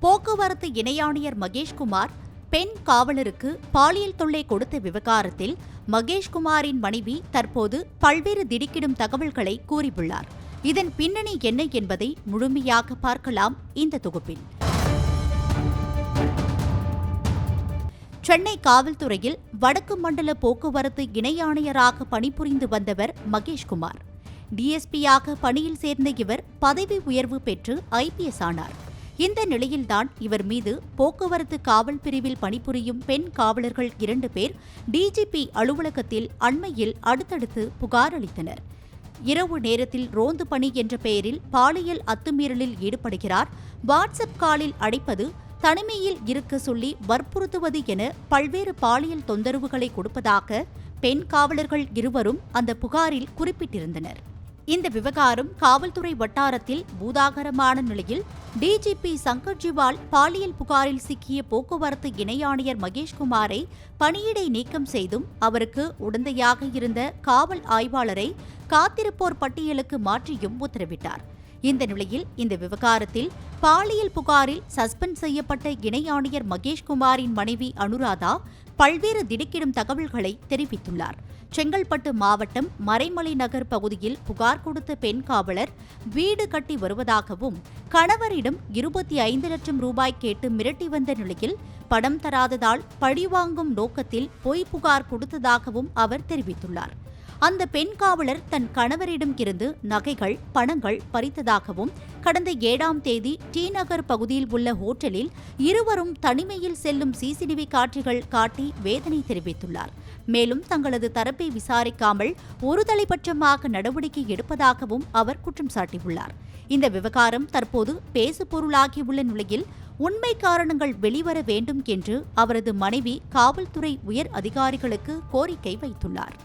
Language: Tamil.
போக்குவரத்து இணையாணையர் மகேஷ்குமார் பெண் காவலருக்கு பாலியல் தொல்லை கொடுத்த விவகாரத்தில் மகேஷ்குமாரின் மனைவி தற்போது பல்வேறு திடுக்கிடும் தகவல்களை கூறியுள்ளார். இதன் பின்னணி என்ன என்பதை முழுமையாக பார்க்கலாம் இந்த தொகுப்பில். சென்னை காவல்துறையில் வடக்கு மண்டல போக்குவரத்து இணை ஆணையராக பணிபுரிந்து வந்தவர் மகேஷ்குமார். டிஎஸ்பியாக பணியில் சேர்ந்த இவர் பதவி உயர்வு பெற்று ஐபிஎஸ் ஆனார். இந்த நிலையில்தான் இவர் மீது போக்குவரத்து காவல் பிரிவில் பணிபுரியும் பெண் காவலர்கள் இரண்டு பேர் டிஜிபி அலுவலகத்தில் அண்மையில் அடுத்தடுத்து புகார் அளித்தனர். இரவு நேரத்தில் ரோந்து பணி என்ற பெயரில் பாலியல் அத்துமீறலில் ஈடுபடுகிறார். வாட்ஸ்அப் காலில் அடைப்பது தனிமையில் இருக்க சொல்லி வற்புறுத்துவது என பல்வேறு பாலியல் தொந்தரவுகளை கொடுப்பதாக பெண் காவலர்கள் இருவரும் அந்த புகாரில் குறிப்பிட்டிருந்தனர். இந்த விவகாரம் காவல்துறை வட்டாரத்தில் பூதாகரமான நிலையில். டிஜிபி சங்கர் ஜிவால் பாலியல் புகாரில் சிக்கிய போக்குவரத்து இணை ஆணையர் மகேஷ்குமாரை பணியிடை நீக்கம் செய்தும் அவருக்கு உடந்தையாக இருந்த காவல் ஆய்வாளரை காத்திருப்போர் பட்டியலுக்கு மாற்றியும் உத்தரவிட்டார். இந்த நிலையில் இந்த விவகாரத்தில் பாலியல் புகாரில் சஸ்பெண்ட் செய்யப்பட்ட இணை ஆணையர் மகேஷ்குமாரின் மனைவி அனுராதா பல்வேறு திடுக்கிடும் தகவல்களை தெரிவித்துள்ளார். செங்கல்பட்டு மாவட்டம் மறைமலை நகர் பகுதியில் புகார் கொடுத்த பெண் காவலர் வீடு கட்டி வருவதாகவும் கணவரிடம் இருபத்தி ஐந்து லட்சம் ரூபாய் கேட்டு மிரட்டி வந்த நிலையில் பணம் தராததால் பழிவாங்கும் நோக்கத்தில் பொய் புகார் கொடுத்ததாகவும் அவர் தெரிவித்துள்ளார். அந்த பெண் காவலர் தன் கணவரிடம் இருந்து நகைகள் பணங்கள் பறித்ததாகவும் கடந்த ஏழாம் தேதி டி நகர் பகுதியில் உள்ள ஹோட்டலில் இருவரும் தனிமையில் செல்லும் சிசிடிவி காட்சிகள் காட்டி வேதனை தெரிவித்துள்ளார். மேலும் தங்களது தரப்பை விசாரிக்காமல் ஒருதலைபட்சமாக நடவடிக்கை எடுப்பதாகவும் அவர் குற்றம் சாட்டியுள்ளார். இந்த விவகாரம் தற்போது பேசுபொருளாகியுள்ள நிலையில் உண்மை காரணங்கள் வெளிவர வேண்டும் என்று அவரது மனைவி காவல்துறை உயர் அதிகாரிகளுக்கு கோரிக்கை வைத்துள்ளார்.